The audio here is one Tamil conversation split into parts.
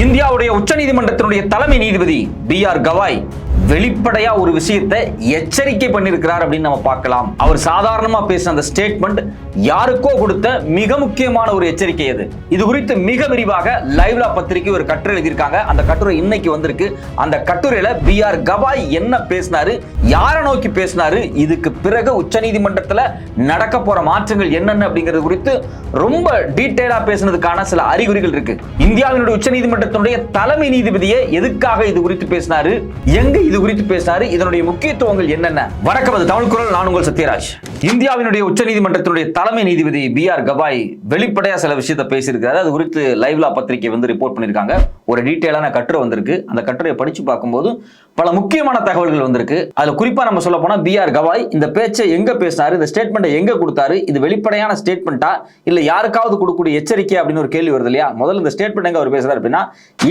இந்தியாவுடைய உச்சநீதிமன்றத்தினுடைய தலைமை நீதிபதி பி ஆர் கவாய் வெளிப்படையா ஒரு விஷயத்தை எச்சரிக்கை பண்ணியிருக்கிறார் அப்படின்னு நம்ம பார்க்கலாம். அவர் சாதாரணமா பேசின அந்த ஸ்டேட்மெண்ட் யாருக்கோ கொடுத்த மிக முக்கியமான ஒரு எச்சரிக்கை அது. இது குறித்து மிக விரிவாக லைவ்லா பத்திரிகை ஒரு கட்டுரை எழுதியிருக்காங்க. அந்த கட்டுரை இன்னைக்கு வந்திருக்கு. அந்த கட்டுரையில பி ஆர் கவாய் என்ன பேசினாரு யாரை நோக்கி பேசினாரு இதுக்கு பிறகு உச்சநீதிமன்றத்துல நடக்க போற மாற்றங்கள் என்னென்ன அப்படிங்கிறது குறித்து ரொம்ப டீட்டெயிலா பேசுனதுக்கான சில அறிகுறிகள் இருக்கு. இந்தியாவினுடைய உச்சநீதிமன்றத்தினுடைய தலைமை நீதிபதியே எதுக்காக இது குறித்து பேசினாரு எங்க இது குறித்து பேசினாரு. இதனுடைய முக்கியத்துவங்கள் என்னென்ன? வணக்கம் அது தமிழ் குரல். நான் உங்கள் சத்யராஜ். இந்தியாவினுடைய உச்சநீதிமன்றத்தினுடைய தலைமை நீதிபதி பி ஆர் கவாய் வெளிப்படையா சில விஷயத்தை பேசியிருக்காரு அது குறித்து லைவ்லா பத்திரிகை வந்து ரிப்போர்ட் பண்ணியிருக்காங்க. ஒரு டீட்டெயிலான கட்டுரை வந்திருக்கு. அந்த கட்டுரையை படிச்சு பார்க்கும்போது பல முக்கியமான தகவல்கள் வந்திருக்கு. அதுல குறிப்பா நம்ம சொல்ல போனா பி ஆர் கவாய் இந்த பேச்சை எங்க பேசினாரு? இந்த ஸ்டேட்மெண்ட்டை எங்க கொடுத்தாரு? இது வெளிப்படையான ஸ்டேட்மெண்ட்டா இல்ல யாருக்காவது கொடுக்கக்கூடிய எச்சரிக்கை அப்படின்னு ஒரு கேள்வி வருது இல்லையா? முதல்ல இந்த ஸ்டேட்மெண்ட் எங்க அவர் பேசுறாரு அப்படின்னா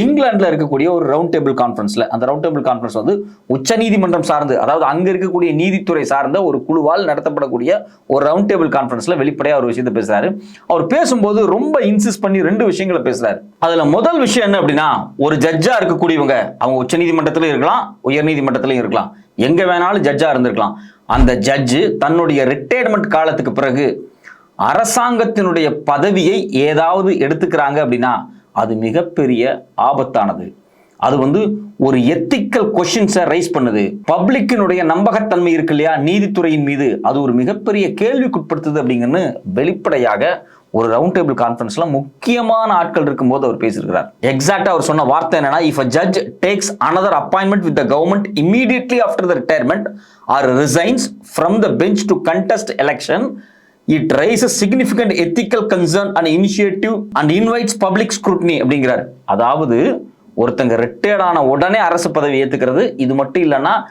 இங்கிலாந்துல இருக்கக்கூடிய ஒரு ரவுண்ட் டேபிள் கான்ஃபரன்ஸ்ல அந்த ரவுண்ட் டேபிள் கான்ஃபரன்ஸ் வந்து உச்சநீதிமன்றம் சார்ந்து அதாவது அங்க இருக்கக்கூடிய நீதித்துறை சார்ந்த ஒரு குழுவால் நடத்தப்படக்கூடிய ஒரு ரவுண்ட் டேபிள் கான்ஃபரன்ஸ்ல வெளிப்படையாக ஒரு விஷயத்தை பேசுறாரு. அவர் பேசும்போது ரொம்ப இன்சிஸ்ட் பண்ணி ரெண்டு விஷயங்களை பேசுறாரு. அதுல முதல் விஷயம் என்ன அப்படின்னா ஒரு ஜட்ஜா இருக்கக்கூடியவங்க அவங்க உச்சநீதிமன்றத்திலும் இருக்கலாம் உயர்நீதிமன்றத்திலும் இருக்கலாம். எங்க வேணாலும் ஜட்ஜா இருந்திருக்கலாம். அந்த ஜட்ஜு தன்னுடைய ரிட்டையர்மெண்ட் காலத்துக்கு பிறகு அரசாங்கத்தினுடைய பதவியை ஏதாவது எடுத்துக்கிறாங்க அப்படின்னா அது மிகப்பெரிய ஆபத்தானது. அது வந்து ஒரு எத்திக்கல் கொஷின்ஸை ரைஸ் பண்ணுது. பப்ளிக்கினுடைய நம்பகத்தன்மை இருக்கு இல்லையா? நீதித்துறையின் மீது. அது ஒரு மிகப்பெரிய கேள்விக்குட்படுத்துது அப்படிங்கன்னு வெளிப்படையாக ஒரு ரவுண்ட் டேபிள் கான்ஃபரன்ஸ்ல முக்கியமான ஆட்கள் இருக்கும்போது அவர் பேசியிருக்கிறார். எக்ஸாக்டா அவர் சொன்ன வார்த்தை என்னன்னா if a judge takes another appointment with the government immediately after the retirement or resigns from the bench to contest election it raises significant ethical concern and initiative and invites public scrutiny அப்படிங்கிறார். அதாவது ஒருத்தங்க ரிட்டையர்ட் ஆன உடனே அரசு பதவி ஏற்றுக்கிறது இது மட்டும் இல்லைன்னா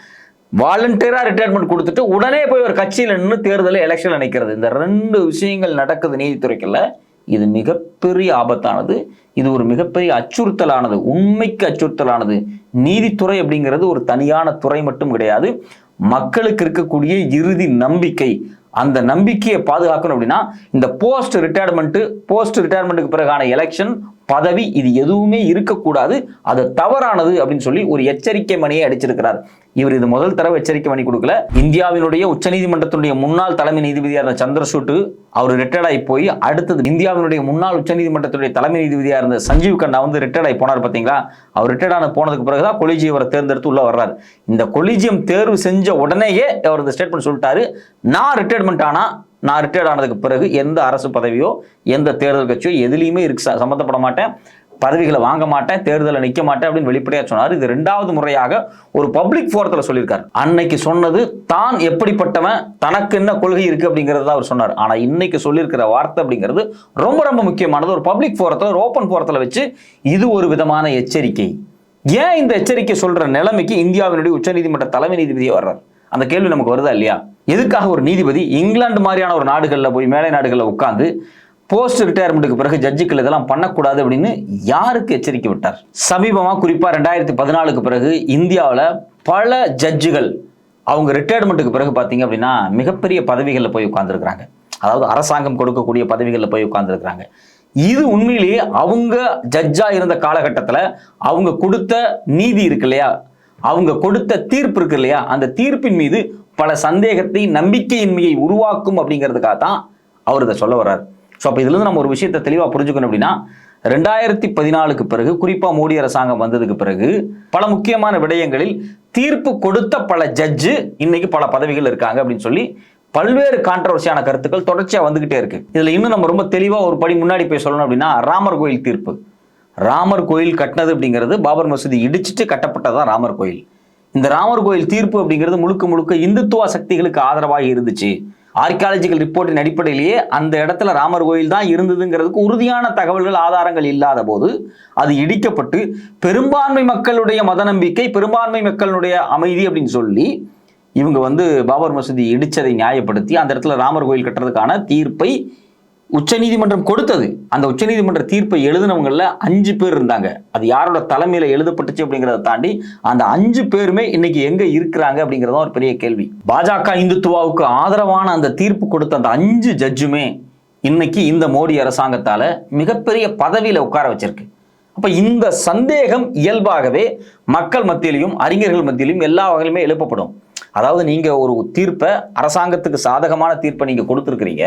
வாலண்டியராக ரிட்டையர்மெண்ட் கொடுத்துட்டு உடனே போய் ஒரு கட்சியில் நின்று தேர்தலில் எலெக்ஷனில் நிற்கிறது இந்த ரெண்டு விஷயங்கள் நடக்குது நீதித்துறைக்குள்ள. இது மிகப்பெரிய ஆபத்தானது. இது ஒரு மிகப்பெரிய அச்சுறுத்தலானது. உண்மைக்கு அச்சுறுத்தலானது. நீதித்துறை அப்படிங்கிறது ஒரு தனியான துறை மட்டும் கிடையாது. மக்களுக்கு இருக்கக்கூடிய இறுதி நம்பிக்கை. அந்த நம்பிக்கையை பாதுகாக்கணும் அப்படின்னா இந்த போஸ்ட் ரிட்டையர்மெண்ட்டு போஸ்ட் ரிட்டையர்மெண்ட்டுக்கு பிறகான எலெக்ஷன் பதவி இது எதுவுமே இருக்கக்கூடாது அது தவறானது அப்படின்னு சொல்லி ஒரு எச்சரிக்கை மணியை அடிச்சிருக்கிறார். இவர் இது முதல் தடவை எச்சரிக்கை மணி கொடுக்கல. இந்தியாவினுடைய உச்சநீதிமன்றத்தினுடைய முன்னாள் தலைமை நீதிபதியாக இருந்த சந்திரசூட்டு அவர் ரிட்டையர்ட் ஆகி போய் அடுத்தது இந்தியாவினுடைய முன்னாள் உச்சநீதிமன்றத்துடைய தலைமை நீதிபதியாக இருந்த சஞ்சீவ் கண்ணா வந்து ரிட்டையர்ட் ஆகி போனார் பார்த்தீங்களா? அவர் ரிட்டையர்ட் ஆன போனதுக்கு பிறகுதான் கொலிஜி அவரை தேர்ந்தெடுத்து உள்ள வர்றாரு. இந்த கொலிஜியம் தேர்வு செஞ்ச உடனேயே அவர் இந்த ஸ்டேட்மெண்ட் சொல்லிட்டாரு. நான் ரிட்டையர்மெண்ட் ஆனால் நான் ரிட்டையர்ட் ஆனதுக்கு பிறகு எந்த அரசு பதவியோ எந்த தேர்தல் கட்சியோ எதுலேயுமே இருக்கு சம்மந்தப்பட மாட்டேன். பதவிகளை வாங்க மாட்டேன் தேர்தலில் நிற்க மாட்டேன் அப்படின்னு வெளிப்படையாக சொன்னார். இது ரெண்டாவது முறையாக ஒரு பப்ளிக் ஃபோரத்தில் சொல்லியிருக்காரு. அன்னைக்கு சொன்னது தான் எப்படிப்பட்டவன் தனக்கு என்ன கொள்கை இருக்குது அப்படிங்கிறத அவர் சொன்னார். ஆனால் இன்னைக்கு சொல்லியிருக்கிற வார்த்தை அப்படிங்கிறது ரொம்ப ரொம்ப முக்கியமானது. ஒரு பப்ளிக் ஃபோரத்தில் ஒரு ஓப்பன் ஃபோரத்தில் வச்சு இது ஒரு விதமான எச்சரிக்கை. ஏன் இந்த எச்சரிக்கை சொல்கிற நிலைமைக்கு இந்தியாவினுடைய உச்சநீதிமன்ற தலைமை நீதிபதியை வர்றார்? அந்த கேள்வி நமக்கு வருதா இல்லையா? எதுக்காக ஒரு நீதிபதி இங்கிலாந்து மாதிரியான ஒரு நாடுகளில் போய் மேலை நாடுகளில் உட்காந்து போஸ்ட் ரிட்டையர்மெண்ட்டுக்கு பிறகு ஜட்ஜுக்கள் இதெல்லாம் பண்ணக்கூடாது அப்படின்னு யாருக்கு எச்சரிக்கை விட்டார்? சமீபமா குறிப்பாக ரெண்டாயிரத்தி பதினாலுக்கு பிறகு இந்தியாவில் பல ஜட்ஜுகள் அவங்க ரிட்டையர்மெண்ட்டுக்கு பிறகு பார்த்தீங்க அப்படின்னா மிகப்பெரிய பதவிகளில் போய் உட்காந்துருக்குறாங்க அதாவது அரசாங்கம் கொடுக்கக்கூடிய பதவிகளில் போய் உட்காந்துருக்குறாங்க இது உண்மையிலேயே அவங்க ஜட்ஜா இருந்த காலகட்டத்தில் அவங்க கொடுத்த நீதி இருக்கு இல்லையா? அவங்க கொடுத்த தீர்ப்பு இருக்கு இல்லையா? அந்த தீர்ப்பின் மீது பல சந்தேகத்தை நம்பிக்கையின்மையை உருவாக்கும் அப்படிங்கிறதுக்காக தான் அவர் இதை சொல்ல வர்றார். ஸோ அப்போ இதுலேருந்து நம்ம ஒரு விஷயத்தை தெளிவாக புரிஞ்சுக்கணும் அப்படின்னா ரெண்டாயிரத்தி பதினாலுக்கு பிறகு குறிப்பாக மோடி அரசாங்கம் வந்ததுக்கு பிறகு பல முக்கியமான விடயங்களில் தீர்ப்பு கொடுத்த பல ஜட்ஜு இன்னைக்கு பல பதவிகள் இருக்காங்க அப்படின்னு சொல்லி பல்வேறு கான்ட்ரவர்சியான கருத்துக்கள் தொடர்ச்சியாக வந்துகிட்டே இருக்கு. இதில் இன்னும் நம்ம ரொம்ப தெளிவாக ஒரு படி முன்னாடி போய் சொல்லணும் அப்படின்னா ராமர் கோயில் தீர்ப்பு. ராமர் கோயில் கட்டினது அப்படிங்கிறது பாபர் மசூதி இடிச்சிட்டு கட்டப்பட்டதான் ராமர் கோயில். இந்த ராமர் கோயில் தீர்ப்பு அப்படிங்கிறது முழுக்க முழுக்க இந்துத்துவ சக்திகளுக்கு ஆதரவாக இருந்துச்சு. ஆர்கியாலஜிக்கல் ரிப்போர்ட்டின் அடிப்படையிலேயே அந்த இடத்துல ராமர் கோயில் தான் இருந்ததுங்கிறதுக்கு உறுதியான தகவல்கள் ஆதாரங்கள் இல்லாத போது அது இடிக்கப்பட்டு பெரும்பான்மை மக்களுடைய மத நம்பிக்கை பெரும்பான்மை மக்களுடைய அமைதி அப்படின்னு சொல்லி இவங்க வந்து பாபர் மசூதி இடித்ததை நியாயப்படுத்தி அந்த இடத்துல ராமர் கோயில் கட்டுறதுக்கான தீர்ப்பை உச்சநீதிமன்றம் கொடுத்தது. அந்த உச்சநீதிமன்ற தீர்ப்பை எழுதினவங்களில் அஞ்சு பேர் இருந்தாங்க. அது யாரோட தலைமையில் எழுதப்பட்டுச்சு அப்படிங்கிறத தாண்டி அந்த அஞ்சு பேருமே இன்னைக்கு எங்கே இருக்கிறாங்க அப்படிங்கிறதும் ஒரு பெரிய கேள்வி. பாஜக இந்துத்துவாவுக்கு ஆதரவான அந்த தீர்ப்பு கொடுத்த அந்த அஞ்சு ஜட்ஜுமே இன்னைக்கு இந்த மோடி அரசாங்கத்தால் மிகப்பெரிய பதவியில் உட்கார வச்சிருக்கு. அப்போ இந்த சந்தேகம் இயல்பாகவே மக்கள் மத்தியிலையும் அறிஞர்கள் மத்தியிலையும் எல்லா வகையிலுமே எழுப்பப்படும். அதாவது நீங்கள் ஒரு தீர்ப்பை அரசாங்கத்துக்கு சாதகமான தீர்ப்பை நீங்கள் கொடுத்துருக்குறீங்க.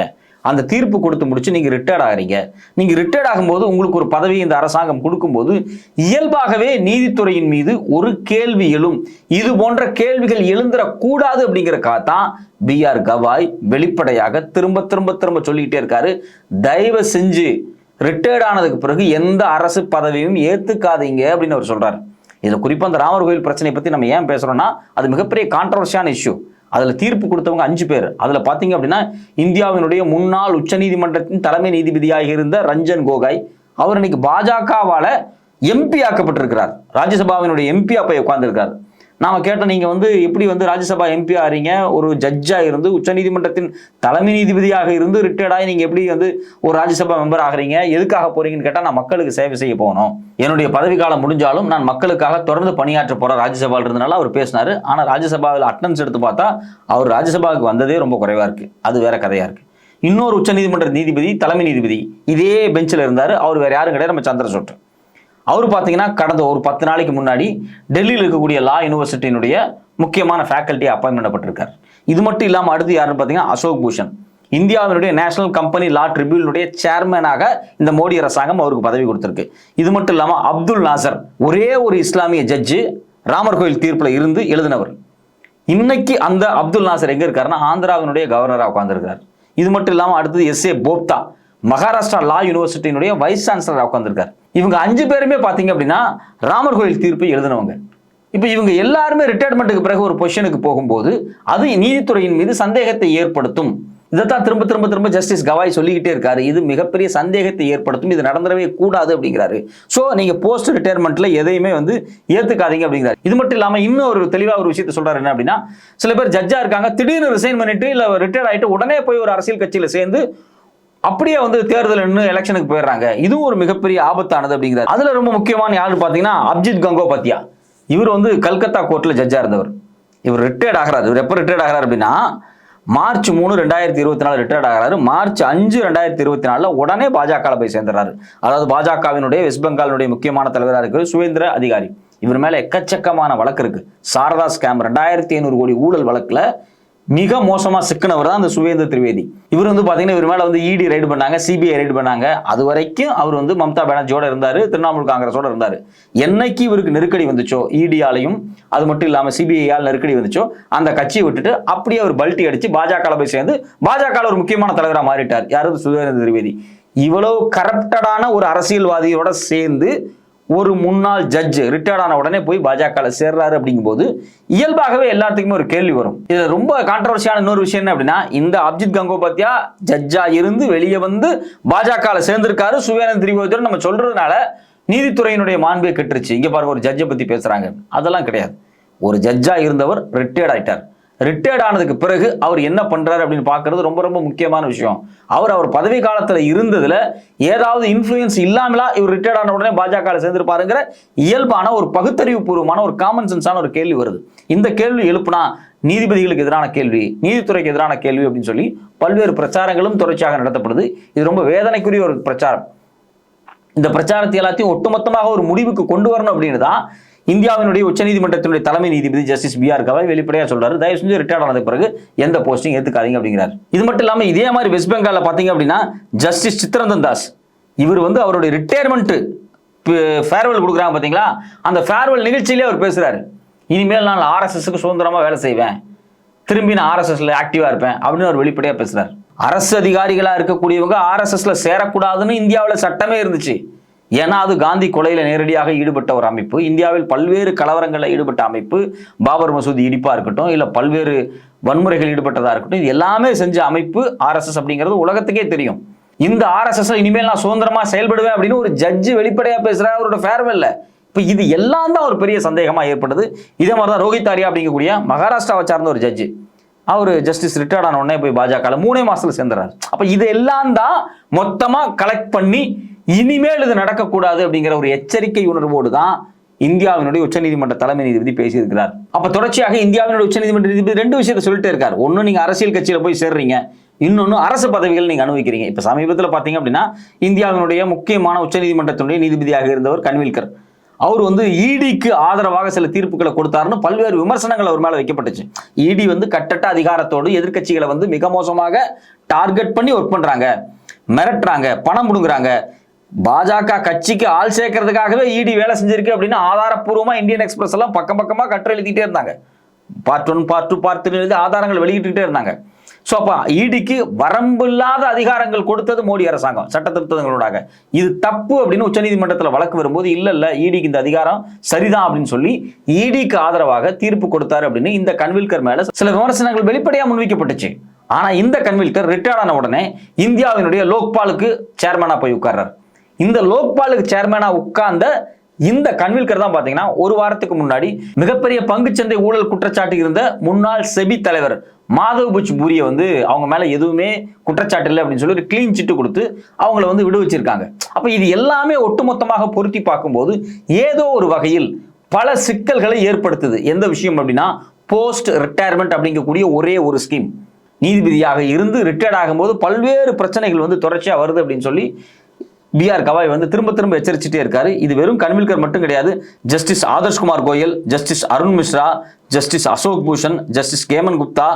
அந்த தீர்ப்பு கொடுத்து முடிச்சு நீங்க ரிட்டையர்ட் ஆகிறீங்க. நீங்க ரிட்டையர்ட் ஆகும்போது உங்களுக்கு ஒரு பதவி இந்த அரசாங்கம் கொடுக்கும்போது இயல்பாகவே நீதித்துறையின் மீது ஒரு கேள்வி எழும். இது போன்ற கேள்விகள் எழுந்துடக்கூடாது அப்படிங்கிறக்காக தான் பி ஆர் கவாய் வெளிப்படையாக திரும்ப திரும்ப திரும்ப சொல்லிக்கிட்டே இருக்காரு. தயவு செஞ்சு ரிட்டையர்ட் ஆனதுக்கு பிறகு எந்த அரசு பதவியும் ஏத்துக்காதீங்க அப்படின்னு அவர் சொல்றாரு. இதுல குறிப்பா அந்த ராமர் கோயில் பிரச்சனையை பத்தி நம்ம ஏன் பேசுறோம்னா அது மிகப்பெரிய கான்ட்ரவர்ஷியான இஷ்யூ அதுல தீர்ப்பு கொடுத்தவங்க அஞ்சு பேர். அதுல பார்த்தீங்க அப்படின்னா இந்தியாவினுடைய முன்னாள் உச்சநீதிமன்றத்தின் தலைமை நீதிபதியாக இருந்த ரஞ்சன் கோகாய் அவர் இன்னைக்கு பாஜகவால எம்பி ஆக்கப்பட்டிருக்கிறார். ராஜ்யசபாவினுடைய எம்பி அப்போ உட்கார்ந்துருக்கார். நாம கேட்டோம் நீங்க வந்து எப்படி வந்து ராஜ்யசபா எம்பி ஆறீங்க? ஒரு ஜட்ஜா இருந்து உச்சநீதிமன்றத்தின் தலைமை நீதிபதியாக இருந்து ரிட்டையர்டாகி நீங்கள் நீங்க எப்படி வந்து ஒரு ராஜ்யசபா மெம்பர் ஆகுறீங்க? எதுக்காக போறீங்கன்னு கேட்டா நான் மக்களுக்கு சேவை செய்ய போகணும். என்னுடைய பதவி காலம் முடிஞ்சாலும் நான் மக்களுக்காக தொடர்ந்து பணியாற்ற போற ராஜ்யசபாவில் இருந்தனால அவர் பேசினாரு. ஆனா ராஜ்யசபாவில் அட்டன்ஸ் எடுத்து பார்த்தா அவர் ராஜ்யசபாவுக்கு வந்ததே ரொம்ப குறைவா இருக்கு. அது வேற கதையா இருக்கு. இன்னொரு உச்சநீதிமன்ற நீதிபதி தலைமை நீதிபதி இதே பெஞ்சில் இருந்தார். அவர் வேற யாரும் கிடையாது. நம்ம சந்திரசூட். அவர் பார்த்தீங்கன்னா கடந்த ஒரு பத்து நாளைக்கு முன்னாடி டெல்லியில் இருக்கக்கூடிய லா யூனிவர்சிட்டியினுடைய முக்கியமான ஃபேக்கல்ட்டி அப்பாயின்மெண்ட் பட்டிருக்கார் இது மட்டும் இல்லாமல் அடுத்து யாருன்னு பார்த்தீங்கன்னா அசோக் பூஷன். இந்தியாவினுடைய நேஷனல் கம்பெனி லா ட்ரிபியூனுடைய சேர்மனாக இந்த மோடி அரசாங்கம் அவருக்கு பதவி கொடுத்துருக்கு. இது மட்டும் இல்லாமல் அப்துல் நாசர் ஒரே ஒரு இஸ்லாமிய ஜட்ஜு ராமர் கோயில் தீர்ப்பில் இருந்து எழுதினவர். இன்னைக்கு அந்த அப்துல் நாசர் எங்கே இருக்காருன்னா ஆந்திராவினுடைய கவர்னராக உட்காந்துருக்கார் இது மட்டும் இல்லாமல் அடுத்தது S A Bobde Maharashtra law யூனிவர்சிட்டியினுடைய vice சான்சலராக உட்காந்துருக்கார் இவங்க அஞ்சு பேருமே பார்த்தீங்க அப்படின்னா ராமர் கோயில் தீர்ப்பை எழுதினவங்க. இப்போ இவங்க எல்லாருமே ரிட்டையர்மெண்ட்டுக்கு பிறகு ஒரு பொசிஷனுக்கு போகும்போது அது நீதித்துறையின் மீது சந்தேகத்தை ஏற்படுத்தும். இதைத்தான் திரும்ப திரும்ப திரும்ப ஜஸ்டிஸ் கவாய் சொல்லிக்கிட்டே இருக்காரு. இது மிகப்பெரிய சந்தேகத்தை ஏற்படுத்தும். இது நடந்துடவே கூடாது அப்படிங்கிறாரு. ஸோ நீங்க போஸ்ட் ரிட்டையர்மெண்ட்ல எதையுமே வந்து ஏற்றுக்காதீங்க அப்படிங்கிறாரு. இது மட்டும் இல்லாம இன்னும் ஒரு தெளிவாக ஒரு விஷயத்தை சொல்றாரு என்ன அப்படின்னா சில பேர் ஜட்ஜா இருக்காங்க திடீர்னு ரிசைன் பண்ணிட்டு இல்லை ரிட்டையர்ட் ஆயிட்டு உடனே போய் ஒரு அரசியல் கட்சியில் சேர்ந்து அப்படியே வந்து தேர்தல் நின்று எலெக்ஷனுக்கு போயிடுறாங்க. இதுவும் ஒரு மிகப்பெரிய ஆபத்தானது அப்படிங்கிறார். அதுல ரொம்ப முக்கியமான யாரு பாத்தீங்கன்னா அப்ஜித் கங்கோபாத்யா. இவர் வந்து கல்கத்தா கோர்ட்ல ஜட்ஜா இருந்தவர். இவர் ரிட்டையர்ட் ஆகிறார். இவர் எப்போ ரிட்டையர்ட் ஆகிறார் அப்படின்னா மார்ச் மூணு ரெண்டாயிரத்தி இருபத்தி நாலு ரிட்டையர்ட் ஆகிறாரு. மார்ச் அஞ்சு ரெண்டாயிரத்தி இருபத்தி நாலுல உடனே பாஜக போய் சேர்ந்துறாரு அதாவது பாஜகவினுடைய வெஸ்ட் பெங்காலினுடைய முக்கியமான தலைவராக இருக்கிற சுவேந்திர அதிகாரி. இவர் மேல எக்கச்சக்கமான வழக்கு இருக்கு. சாரதா ஸ்கேம் ரெண்டாயிரத்தி ஐநூறு கோடி ஊழல் வழக்குல மிக மோசமா சிக்கினவர் தான் அந்த சுவேந்திர திரிவேதி. இவர் வந்து பாத்தீங்கன்னா இவர் மேல வந்து இடி ரைடு பண்ணாங்க சிபிஐ ரைடு பண்ணாங்க. அது வரைக்கும் அவர் வந்து மம்தா பானர்ஜியோட இருந்தாரு திரிணாமுல் காங்கிரஸோட இருந்தாரு. என்னைக்கு இவருக்கு நெருக்கடி வந்துச்சோ இடியாலையும் அது மட்டும் இல்லாம சிபிஐயால் நெருக்கடி வந்துச்சோ அந்த கட்சியை விட்டுட்டு அப்படியே அவர் பல்ட்டி அடிச்சு பாஜகவில் போய் சேர்ந்து பாஜக ஒரு முக்கியமான தலைவராக மாறிட்டார். யாரும் சுவேந்திர திரிவேதி? இவ்வளவு கரப்டடான ஒரு அரசியல்வாதியோட சேர்ந்து ஒரு முன்னாள் ஜட்ஜ் ரிட்டையர்ட் ஆன உடனே போய் பாஜகவில் சேர்றாரு அப்படிங்கும்போது இயல்பாகவே எல்லாத்துக்குமே ஒரு கேள்வி வரும். இது ரொம்ப கான்ட்ரவர்சியான இன்னொரு விஷயம் என்ன அப்படின்னா இந்த அப்ஜித் கங்கோபாத்யா ஜட்ஜா இருந்து வெளியே வந்து பாஜகவில் சேர்ந்திருக்காரு. சுவேந்திர திரிவேதியோட நம்ம சொல்றதுனால நீதித்துறையினுடைய மாண்பே கெட்டுருச்சு. இங்கே பாருங்க ஒரு ஜட்ஜை பற்றி பேசுகிறாங்க அதெல்லாம் கிடையாது. ஒரு ஜட்ஜாக இருந்தவர் ரிட்டையர்ட் ஆயிட்டார். ரிட்டையர்ட் ஆனதுக்கு பிறகு அவர் என்ன பண்ணுறாரு அப்படின்னு பார்க்குறது ரொம்ப ரொம்ப முக்கியமான விஷயம். அவர் அவர் பதவி காலத்தில் இருந்ததில் ஏதாவது இன்ஃப்ளூயன்ஸ் இல்லாமலா இவர் ரிட்டையர்ட் ஆன உடனே பாஜக சேர்ந்துருப்பாருங்கிற இயல்பான ஒரு பகுத்தறிவு பூர்வமான ஒரு காமன் சென்ஸான ஒரு கேள்வி வருது. இந்த கேள்வி எழுப்புனா நீதிபதிகளுக்கு எதிரான கேள்வி நீதித்துறைக்கு எதிரான கேள்வி அப்படின்னு சொல்லி பல்வேறு பிரச்சாரங்களும் தொடர்ச்சியாக நடத்தப்படுது. இது ரொம்ப வேதனைக்குரிய ஒரு பிரச்சாரம். இந்த பிரச்சாரத்தை எல்லாத்தையும் ஒட்டுமொத்தமாக ஒரு முடிவுக்கு கொண்டு வரணும் அப்படின்னு தான் இந்தியாவினுடைய உச்சநீதிமன்றத்தினுடைய தலைமை நீதிபதி ஜஸ்டிஸ் பி ஆர் கவாய் வெளிப்படையா சொல்றாரு. தயவு செஞ்சு ரிட்டையர்ட் ஆனது பிறகு எந்த போஸ்டிங் ஏத்துக்காதீங்க அப்படிங்கிறார். இது மட்டும் இல்லாம இதே மாதிரி வெஸ்ட் பெங்காலில் பாத்தீங்க அப்படின்னா ஜஸ்டிஸ் சித்ரந்தன் தாஸ். இவர் வந்து அவருடைய ரிட்டையர்மெண்ட் ஃபேர்வெல் கொடுக்குறாங்க பாத்தீங்களா? அந்த ஃபேர்வெல் நிகழ்ச்சியிலே அவர் பேசுறாரு. இனிமேல் நான் ஆர்எஸ்எஸ்க்கு சுதந்திரமா வேலை செய்வேன். திரும்பி நான் ஆர்எஸ்எஸ்ல ஆக்டிவா இருப்பேன் அப்படின்னு அவர் வெளிப்படையா பேசுறாரு. அரசு அதிகாரிகளா இருக்கக்கூடியவங்க ஆர்எஸ்எஸ்ல சேரக்கூடாதுன்னு இந்தியாவில் சட்டமே இருந்துச்சு. ஏன்னா அது காந்தி கொலையில நேரடியாக ஈடுபட்ட ஒரு அமைப்பு. இந்தியாவில் பல்வேறு கலவரங்களில் ஈடுபட்ட அமைப்பு. பாபர் மசூதி இடிப்பா இருக்கட்டும் இல்ல பல்வேறு வன்முறைகள் ஈடுபட்டதா இருக்கட்டும் இது எல்லாமே செஞ்ச அமைப்பு ஆர்எஸ்எஸ் அப்படிங்கிறது உலகத்துக்கே தெரியும். இந்த ஆர்எஸ்எஸ் இனிமேல் நான் சுதந்திரமா செயல்படுவேன் அப்படின்னு ஒரு ஜட்ஜு வெளிப்படையா பேசுறாரு அவரோட ஃபேர்வெல்ல இப்போ இது எல்லாம் தான் ஒரு பெரிய சந்தேகமா ஏற்படுது இதே மாதிரி தான் ரோஹித் ஆரியா அப்படிங்கக்கூடிய மகாராஷ்டிராவை சார்ந்த ஒரு ஜட்ஜு. அவர் ஜஸ்டிஸ் ரிட்டையர்ட் ஆன உடனே போய் பாஜக மூணே மாசத்துல சேர்ந்துறாரு. அப்ப இது எல்லாம் தான் மொத்தமா கலெக்ட் பண்ணி இனிமேல் இது நடக்கக்கூடாது அப்படிங்கிற ஒரு எச்சரிக்கை உணர்வோடு தான் இந்தியாவினுடைய உச்சநீதிமன்ற தலைமை நீதிபதி பேசியிருக்கிறார். அப்ப தொடர்ச்சியாக இந்தியாவினுடைய உச்சநீதிமன்ற நீதிபதி ரெண்டு விஷயத்தை சொல்லிட்டே இருக்காரு. ஒன்னு நீங்க அரசியல் கட்சியில போய் சேர்றீங்க. இன்னொன்று அரசு பதவிகள் நீங்கள் அனுபவிக்கிறீங்க. இப்போ சமீபத்தில் பார்த்தீங்க அப்படின்னா இந்தியாவினுடைய முக்கியமான உச்சநீதிமன்றத்தினுடைய நீதிபதியாக இருந்தவர் கன்வில்கர். அவர் வந்து இடிக்கு ஆதரவாக சில தீர்ப்புகளை கொடுத்தாருன்னு பல்வேறு விமர்சனங்கள் அவர் மேலே வைக்கப்பட்டுச்சு. இடி வந்து கட்டட்ட அதிகாரத்தோடு எதிர்க்கட்சிகளை வந்து மிக மோசமாக டார்கெட் பண்ணி ஒர்க் பண்ணுறாங்க மிரட்டுறாங்க. பணம் முடுங்குறாங்க பாஜக கட்சிக்கு ஆள் சேர்க்கறதுக்காகவே இடி வேலை செஞ்சிருக்கு அப்படின்னு ஆதாரப்பூர்வமா இந்தியன் எக்ஸ்பிரஸ் எல்லாம் பக்கம் பக்கமா கட்டுரை எழுதிக்கிட்டே இருந்தாங்க. Part one part two part three எழுதி ஆதாரங்கள் வெளியிட்டுட்டே இருந்தாங்க. ஸோ அப்போ இடிக்கு வரம்பில்லாத அதிகாரங்கள் கொடுத்தது மோடி அரசாங்கம் சட்ட திருத்தங்களோடாக இது தப்பு அப்படின்னு உச்சநீதிமன்றத்தில் வழக்கு வரும்போது இல்லை இல்லை இடிக்கு இந்த அதிகாரம் சரிதான் அப்படின்னு சொல்லி இடிக்கு ஆதரவாக தீர்ப்பு கொடுத்தாரு அப்படின்னு இந்த கன்வில்கர் மேல சில விமர்சனங்கள் வெளிப்படையாக முன்வைக்கப்பட்டுச்சு. ஆனால் இந்த கன்வில்கர் ரிட்டையர்ட் ஆன உடனே இந்தியாவினுடைய லோக்பாலுக்கு சேர்மனா போய் உட்கார்றார். இந்த லோக்பாலுக்கு சேர்மேனாக உட்கார்ந்த இந்த கன்வில்கர் தான் பாத்தீங்கன்னா ஒரு வாரத்துக்கு முன்னாடி மிகப்பெரிய பங்குச்சந்தை ஊழல் குற்றச்சாட்டு இருந்த முன்னாள் செபி தலைவர் மாதவ் புச் பூரியை வந்து அவங்க மேல எதுவுமே குற்றச்சாட்டு இல்லை அப்படின்னு சொல்லி ஒரு கிளீன் சிட்டு கொடுத்து அவங்கள வந்து விடுவிச்சிருக்காங்க. அப்ப இது எல்லாமே ஒட்டுமொத்தமாக பொருத்தி பார்க்கும்போது ஏதோ ஒரு வகையில் பல சிக்கல்களை ஏற்படுத்துது. எந்த விஷயம் அப்படின்னா போஸ்ட் ரிட்டையர்மெண்ட் அப்படிங்கக்கூடிய ஒரே ஒரு ஸ்கீம் நீதிபதியாக இருந்து ரிட்டையர்ட் ஆகும்போது பல்வேறு பிரச்சனைகள் வந்து தொடர்ச்சியாக வருது அப்படின்னு சொல்லி பிஆர் கவாய் வந்து திரும்ப திரும்ப எச்சரிச்சுட்டே இருக்காரு. இது வெறும் கன்வில்கர் மட்டும் கிடையாது. Justice Adarsh Kumar Goel justice Arun Mishra justice Ashok Bhushan justice கேமன் குப்தா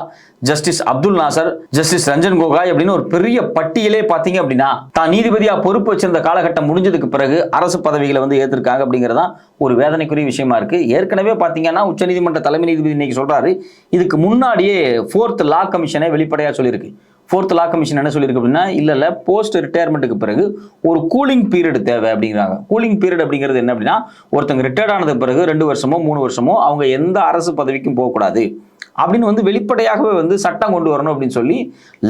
ஜஸ்டிஸ் அப்துல் நாசர் ஜஸ்டிஸ் ரஞ்சன் கோகாய் அப்படின்னு ஒரு பெரிய பட்டியலே பார்த்தீங்க அப்படின்னா தான் நீதிபதியாக பொறுப்பு வச்சிருந்த காலகட்டம் முடிஞ்சதுக்கு பிறகு அரசு பதவிகளை வந்து ஏற்றிருக்காங்க அப்படிங்கிறதான் ஒரு வேதனைக்குரிய விஷயமா இருக்கு. ஏற்கனவே பார்த்தீங்கன்னா உச்சநீதிமன்ற தலைமை நீதிபதி இன்னைக்கு சொல்றாரு. இதுக்கு முன்னாடியே ஃபோர்த் லா கமிஷனே வெளிப்படையாக சொல்லியிருக்கு. ஃபோர்த் லா கமிஷன் என்ன சொல்லியிருக்கு அப்படின்னா இல்லை இல்லை போஸ்ட் ரிட்டையர்மெண்ட்டுக்கு பிறகு ஒரு கூலிங் பீரியட் தேவை அப்படிங்கிறாங்க. கூலிங் பீரியட் அப்படிங்கிறது என்ன அப்படின்னா ஒருத்தங்க ரிட்டையர்ட் ஆனதுக்கு பிறகு ரெண்டு வருஷமோ மூணு வருஷமோ அவங்க எந்த அரசு பதவிக்கும் போகக்கூடாது. அப்படின்னு வந்து வெளிப்படையாகவே வந்து சட்டம் கொண்டு வரணும் அப்படின்னு சொல்லி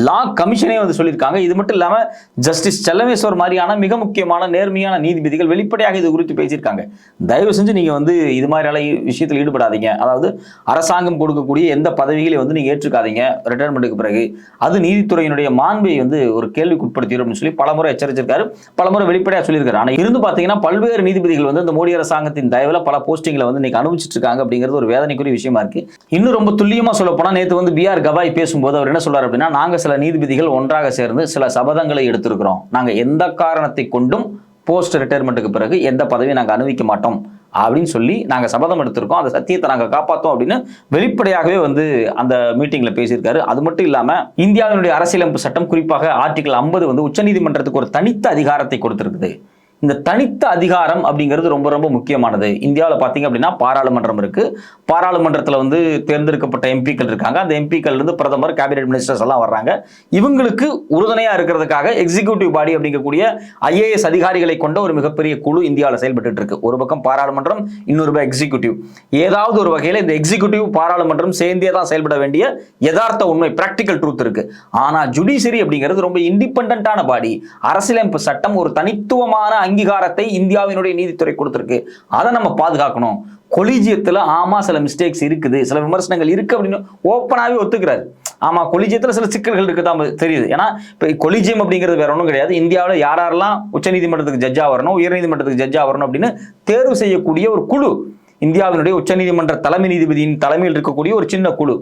லா கமிஷனே வந்து சொல்லியிருக்காங்க. இது மட்டும் இல்லாமல் ஜஸ்டிஸ் செல்லமேஸ்வர் மாதிரியான மிக முக்கியமான நேர்மையான நீதிபதிகள் வெளிப்படையாக இது குறித்து பேசியிருக்காங்க. தயவு செஞ்சு நீங்கள் வந்து இது மாதிரியான விஷயத்தில் ஈடுபடாதீங்க. அதாவது அரசாங்கம் கொடுக்கக்கூடிய எந்த பதவிகளையும் வந்து நீங்கள் ஏற்றுக்காதீங்க. ரிட்டையர்மெண்ட்டுக்கு பிறகு. அது நீதித்துறையினுடைய மாண்பை வந்து ஒரு கேள்விக்குட்படுத்திடும் அப்படின்னு சொல்லி பலமுறை எச்சரிச்சிருக்காரு. பலமுறை வெளிப்படையாக சொல்லியிருக்காரு. ஆனால் இருந்து பார்த்தீங்கன்னா பல்வேறு நீதிபதிகள் வந்து இந்த மோடி அரசாங்கத்தின் தயவில் பல போஸ்டிங்கில் வந்து இன்னைக்கு அனுபவிச்சிட்டு இருக்காங்க அப்படிங்கிறது ஒரு வேதனைக்குரிய விஷயமா இருக்கு. இன்னும் ரொம்ப துல்லியமாக சொல்ல நேற்று வந்து பிஆர் கவாய் பேசும்போது அவர் என்ன சொல்றாரு அப்படின்னா நாங்க சில நீதிபதிகள் ஒன்றாக சேர்ந்து சில சபதங்களை எடுத்திருக்கிறோம். நாங்க எந்த காரணத்தை கொண்டும் போஸ்ட் ரிட்டையர்மெண்ட்டுக்கு பிறகு எந்த பதவியை நாங்கள் அனுபவிக்க மாட்டோம் அப்படின்னு சொல்லி நாங்கள் சபதம் எடுத்திருக்கோம். அந்த சத்தியத்தை நாங்கள் காப்பாற்றோம் அப்படின்னு வெளிப்படையாகவே வந்து அந்த மீட்டிங்கில் பேசியிருக்காரு. அது மட்டும் இல்லாமல் இந்தியாவினுடைய அரசியலமைப்பு சட்டம் குறிப்பாக ஆர்டிகல் ஐம்பது வந்து உச்சநீதிமன்றத்துக்கு ஒரு தனித்த அதிகாரத்தை கொடுத்துருக்குது. இந்த தனித்த அதிகாரம் அப்படிங்கிறது ரொம்ப ரொம்ப முக்கியமானது. இந்தியாவில் பார்த்தீங்க அப்படின்னா பாராளுமன்றம் இருக்குது பாராளுமன்றத்தில் வந்து தேர்ந்தெடுக்கப்பட்ட எம்பிக்கள் இருக்காங்க. அந்த எம்பிக்கள் இருந்து பிரதமர் கேபினெட் மினிஸ்டர்ஸ் எல்லாம் வர்றாங்க. இவங்களுக்கு உறுதுணையாக இருக்கிறதுக்காக எக்ஸிகியூட்டிவ் பாடி அப்படிங்கக்கூடிய ஐஏஎஸ் அதிகாரிகளை கொண்ட ஒரு மிகப்பெரிய குழு இந்தியாவில் செயல்பட்டு இருக்கு. ஒரு பக்கம் பாராளுமன்றம் இன்னொரு பக்கம் எக்ஸிகியூட்டிவ் ஏதாவது ஒரு வகையில் இந்த எக்ஸிகியூட்டிவ் பாராளுமன்றம் சேர்ந்தே தான் செயல்பட வேண்டிய யதார்த்த உண்மை பிராக்டிக்கல் ட்ரூத் இருக்கு. ஆனால் ஜுடிஷியரி அப்படிங்கிறது ரொம்ப இண்டிபெண்டான பாடி அரசியலமைப்பு சட்டம் ஒரு தனித்துவமான அங்கீகாரத்தை இந்தியாவினுடைய நீதித்துறை கொடுத்துருக்கு. அதை நம்ம பாதுகாக்கணும். கொலிஜியத்தில் ஆமாம் சில மிஸ்டேக்ஸ் இருக்குது. சில விமர்சனங்கள் இருக்குது அப்படின்னு ஓப்பனாகவே ஒத்துக்கிறாரு. ஆமாம் கொலிஜியத்தில் சில சிக்கல்கள் இருக்குது தான் தெரியுது. ஏன்னா இப்போ கொலிஜியம் அப்படிங்கிறது வேற ஒன்றும் கிடையாது. இந்தியாவில் யார் யாரெல்லாம் உச்சநீதிமன்றத்துக்கு ஜட்ஜாக வரணும் உயர்நீதிமன்றத்துக்கு ஜட்ஜாக வரணும் அப்படின்னு தேர்வு செய்யக்கூடிய ஒரு குழு. இந்தியாவினுடைய உச்சநீதிமன்ற தலைமை நீதிபதியின் தலைமையில் இருக்கக்கூடிய ஒரு சின்ன குழு.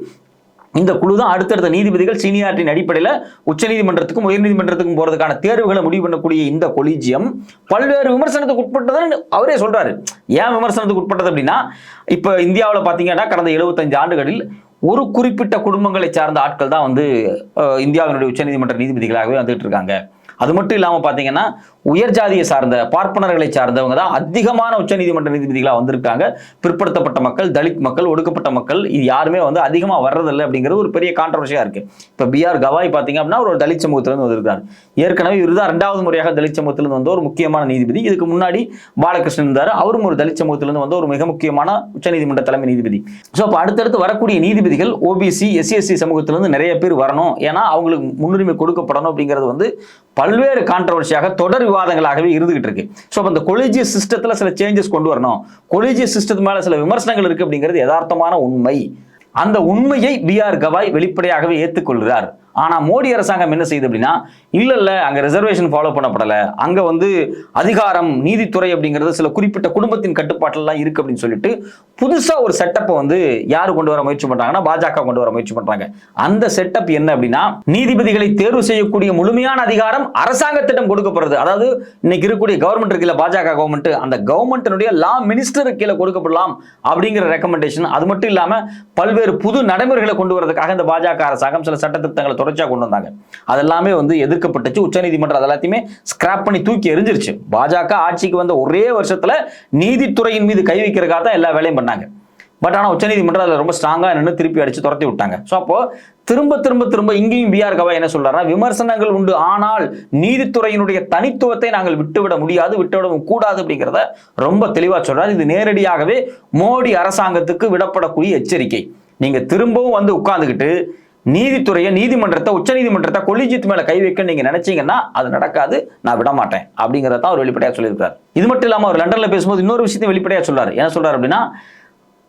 இந்த குழு தான் அடுத்தடுத்த நீதிபதிகள் சீனியாரிட்டியின் அடிப்படையில் உச்சநீதிமன்றத்துக்கும் உயர்நீதிமன்றத்துக்கும் போறதுக்கான தேர்வுகளை முடிவு பண்ணக்கூடிய இந்த கொலிஜியம் பல்வேறு விமர்சனத்துக்கு உட்பட்டதுன்னு அவரே சொல்றாரு. ஏன் விமர்சனத்துக்கு உட்பட்டது அப்படின்னா இப்போ இந்தியாவில் பார்த்தீங்கன்னா கடந்த 75 ஆண்டுகளில் ஒரு குறிப்பிட்ட குடும்பங்களை சார்ந்த ஆட்கள் தான் வந்து இந்தியாவினுடைய உச்சநீதிமன்ற நீதிபதிகளாகவே வந்துட்டு இருக்காங்க. அது மட்டும் இல்லாமல் பார்த்தீங்கன்னா உயர் ஜாதியை சார்ந்த பார்ப்பனர்களை சார்ந்தவங்க தான் அதிகமான உச்சநீதிமன்ற நீதிபதிகளாக வந்திருக்காங்க. பிற்படுத்தப்பட்ட மக்கள் தலித் மக்கள் ஒடுக்கப்பட்ட மக்கள் இது யாருமே வந்து அதிகமாக வர்றதில்லை அப்படிங்கிறது ஒரு பெரிய கான்ட்ரவர்சியாக இருக்கு. இப்போ பிஆர் கவாய் பார்த்தீங்க அப்படின்னா ஒரு தலித் சமூகத்திலிருந்து வந்திருக்கார். ஏற்கனவே இவர் தான் ரெண்டாவது முறையாக தலித் சமூகத்திலிருந்து வந்த ஒரு முக்கியமான நீதிபதி. இதுக்கு முன்னாடி பாலகிருஷ்ணன் இருந்தார். அவரும் ஒரு தலித் சமூகத்திலிருந்து வந்த ஒரு மிக முக்கியமான உச்சநீதிமன்ற தலைமை நீதிபதி. ஸோ அப்போ அடுத்தடுத்து வரக்கூடிய நீதிபதிகள் ஓபிசி எஸ்சி எஸ்சி சமூகத்திலிருந்து நிறைய பேர் வரணும். ஏன்னா அவங்களுக்கு முன்னுரிமை கொடுக்கப்படணும் அப்படிங்கிறது வந்து பல்வேறு கான்ட்ரவர்சியாக தொடர் விவாதங்களாகவே இருந்துகிட்டு இருக்கு. ஸோ அப்போ இந்த சிஸ்டத்தில் சில சேஞ்சஸ் கொண்டு வரணும். கொலிஜியஸ் சிஸ்டத்து மேலே சில விமர்சனங்கள் இருக்கு அப்படிங்கிறது யதார்த்தமான உண்மை. அந்த உண்மையை பிஆர் கவாய் வெளிப்படையாகவே ஏற்றுக்கொள்கிறார் ஆனா மோடி அரசாங்கம் என்ன செய்யுது அப்படின்னா இல்லை இல்லை அங்க ரிசர்வேஷன் ஃபாலோ பண்ணப்படல. அங்க வந்து அதிகாரம் நீதித்துறை அப்படிங்கிறது சில குறிப்பிட்ட குடும்பத்தின் கட்டுப்பாட்டெல்லாம் இருக்குது இருக்கு அப்படின்னு சொல்லிட்டு புதுசா ஒரு செட்டப்பை வந்து யாரு கொண்டு வர முயற்சி பண்றாங்கன்னா பாஜக கொண்டு வர முயற்சி பண்றாங்க. அந்த செட்டப் என்ன அப்படின்னா நீதிபதிகளை தேர்வு செய்யக்கூடிய முழுமையான அதிகாரம் அரசாங்கத்திடம் கொடுக்கப்படுறது. அதாவது இன்னைக்கு இருக்கக்கூடிய கவர்மெண்ட் இருக்குல்ல பாஜக கவர்மெண்ட் அந்த கவர்மெண்ட்டினுடைய லா மினிஸ்டருக்கு கீழே கொடுக்கப்படலாம் அப்படிங்கிற ரெக்கமெண்டேஷன் அது மட்டும் இல்லாம பல்வேறு புது நடைமுறைகளை கொண்டு வரதுக்காக இந்த பாஜக அரசாங்கம் சில சட்டத்திட்டங்களை தொடர்ச்சியாக கொண்டு வந்தாங்க. அதெல்லாமே வந்து எதிர்க்கப்பட்டுச்சு. உச்சநீதிமன்றம் அது எல்லாத்தையுமே ஸ்கிராப் பண்ணி தூக்கி எரிஞ்சிருச்சு பாஜக ஆட்சிக்கு வந்த ஒரே வருஷத்துல நீதித்துறையின் மீது கை வைக்கிறக்காக தான் எல்லா வேலையும் பண்ணாங்க. பட் ஆனால் உச்சநீதிமன்றம் அதில் ரொம்ப ஸ்ட்ராங்காக நின்று திருப்பி அடிச்சு துரத்தி விட்டாங்க. ஸோ அப்போ திரும்ப திரும்ப திரும்ப இங்கேயும் பிஆர் கவா என்ன சொல்றாருன்னா விமர்சனங்கள் உண்டு. ஆனால் நீதித்துறையினுடைய தனித்துவத்தை நாங்கள் விட்டுவிட முடியாது விட்டுவிடவும் கூடாது அப்படிங்கிறத ரொம்ப தெளிவாக சொல்றாரு. இது நேரடியாகவே மோடி அரசாங்கத்துக்கு விடப்படக்கூடிய எச்சரிக்கை. நீங்க திரும்பவும் வந்து உட்கார்ந்துக்கிட்டு நீதித்துறையை நீதிமன்றத்தை உச்சநீதிமன்றத்தை கொலிஜித் மேல கை வைக்க நீங்க நினைச்சீங்கன்னா அது நடக்காது. நான் விட மாட்டேன். அப்படிங்கறத தான் அவர் வெளிப்படையா சொல்லியிருக்காரு இது மட்டும் இல்லாம அவர் லண்டன்ல பேசும்போது இன்னொரு விஷயத்தையும் வெளிப்படையா சொல்றாரு. என்ன சொல்றாரு அப்படின்னா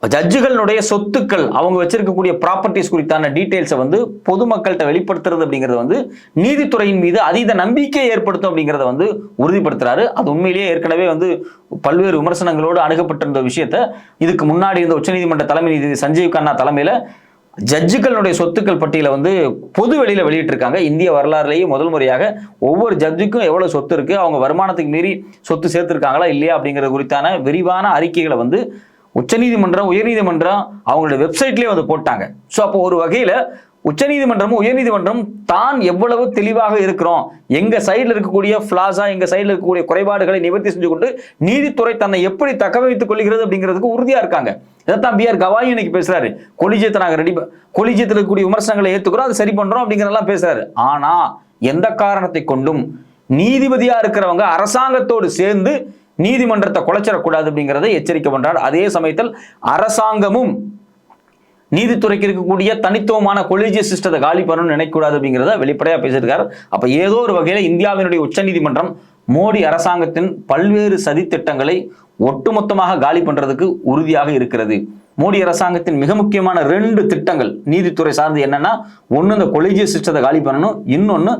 ஜட்ஜுகளுடைய சொத்துக்கள் அவங்க வச்சிருக்கக்கூடிய ப்ராப்பர்ட்டிஸ் குறித்தான டீடைல்ஸை வந்து பொதுமக்கள்கிட்ட வெளிப்படுத்துறது அப்படிங்கிறது வந்து நீதித்துறையின் மீது அதீத நம்பிக்கையை ஏற்படுத்தும் அப்படிங்கிறத வந்து உறுதிப்படுத்துறாரு. அது உண்மையிலேயே ஏற்கனவே வந்து பல்வேறு விமர்சனங்களோடு அணுகப்பட்டிருந்த விஷயத்த இதுக்கு முன்னாடி இருந்த உச்சநீதிமன்ற தலைமை நீதிபதி சஞ்சீவ் கண்ணா தலைமையில ஜட்ஜுகளுடைய சொத்துக்கள் பட்டியலை வந்து பொது வெளியில வெளியிட்டிருக்காங்க. இந்திய வரலாறுலேயே முதல் முறையாக ஒவ்வொரு ஜட்ஜுக்கும் எவ்வளவு சொத்து இருக்கு அவங்க வருமானத்துக்கு மீறி சொத்து சேர்த்திருக்காங்களா இல்லையா அப்படிங்கிறது குறித்தான விரிவான அறிக்கைகளை வந்து உச்சநீதிமன்றம் உயர்நீதிமன்றம் அவங்களோட வெப்சைட்லேயே வந்து போட்டாங்க. ஸோ அப்போ ஒரு வகையில் உச்சநீதிமன்றமும் உயர்நீதிமன்றம் தான் எவ்வளவு தெளிவாக இருக்கிறோம். எங்க சைடில் இருக்கக்கூடிய ஃபிளாஸா எங்க சைடில் இருக்கக்கூடிய குறைபாடுகளை நிவர்த்தி செஞ்சு கொண்டு நீதித்துறை தன்னை எப்படி தக்க வைத்துக் கொள்கிறது அப்படிங்கிறதுக்கு உறுதியா இருக்காங்க. இதைத்தான் பிஆர் கவாயி இன்னைக்கு பேசுறாரு. கொலிஜியத்தை நாங்கள் ரெடி கொலிஜியத்தில் இருக்கக்கூடிய விமர்சனங்களை ஏத்துக்கிறோம் அதை சரி பண்றோம் அப்படிங்கிறதெல்லாம் பேசுறாரு. ஆனா எந்த காரணத்தை கொண்டும் நீதிபதியா இருக்கிறவங்க அரசாங்கத்தோடு சேர்ந்து நீதிமன்றத்தை குலைச்சிடக்கூடாது அப்படிங்கிறத எச்சரிக்கை பண்றார். அதே சமயத்தில் அரசாங்கமும் நீதித்துறைக்கு இருக்கக்கூடிய தனித்துவமான கொலிஜிய சிஸ்டத்தை காலி பண்ணணும்னு நினைக்கூடாது அப்படிங்கிறத வெளிப்படையாக பேசியிருக்காரு. அப்ப ஏதோ ஒரு வகையில் இந்தியாவினுடைய உச்சநீதிமன்றம் மோடி அரசாங்கத்தின் பல்வேறு சதித்திட்டங்களை ஒட்டுமொத்தமாக காலி பண்றதுக்கு உறுதியாக இருக்கிறது. மோடி அரசாங்கத்தின் மிக முக்கியமான ரெண்டு திட்டங்கள் நீதித்துறை சார்ந்து என்னன்னா ஒன்று இந்த கொலிஜிய சிஸ்டத்தை காலி பண்ணணும் இன்னொன்று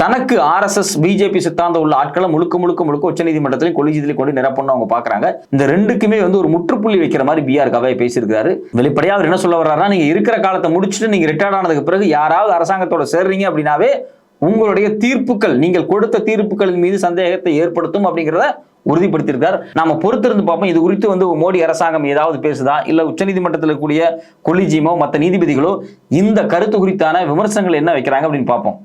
தனக்கு ஆர்எஸ்எஸ் பிஜேபி சித்தாந்தம் உள்ள ஆட்களை முழுக்க முழுக்க முழுக்க உச்சநீதிமன்றத்திலையும் கொலிஜியத்திலையும் கொண்டு நிரப்பணும் அவங்க பாக்குறாங்க. இந்த ரெண்டுக்குமே வந்து ஒரு முற்றுப்புள்ளி வைக்கிற மாதிரி பிஆர் கவாய் பேசியிருக்காரு வெளிப்படையா அவர் என்ன சொல்ல வர்றாருன்னா நீங்க இருக்கிற காலத்தை முடிச்சுட்டு நீங்க ரிட்டையர்ட் ஆனதுக்கு பிறகு யாராவது அரசாங்கத்தோட சேர்றீங்க அப்படின்னாவே உங்களுடைய தீர்ப்புகள் நீங்கள் கொடுத்த தீர்ப்புகளின் மீது சந்தேகத்தை ஏற்படுத்தும் அப்படிங்கிறத உறுதிப்படுத்தியிருக்கார். நாம பொறுத்திருந்து பார்ப்போம் இது குறித்து வந்து மோடி அரசாங்கம் ஏதாவது பேசுதா இல்ல உச்சநீதிமன்றத்தில் இருக்கக்கூடிய கொலிஜியமோ மற்ற நீதிபதிகளோ இந்த கருத்து குறித்தான விமர்சனங்கள் என்ன வைக்கிறாங்க அப்படின்னு பார்ப்போம்.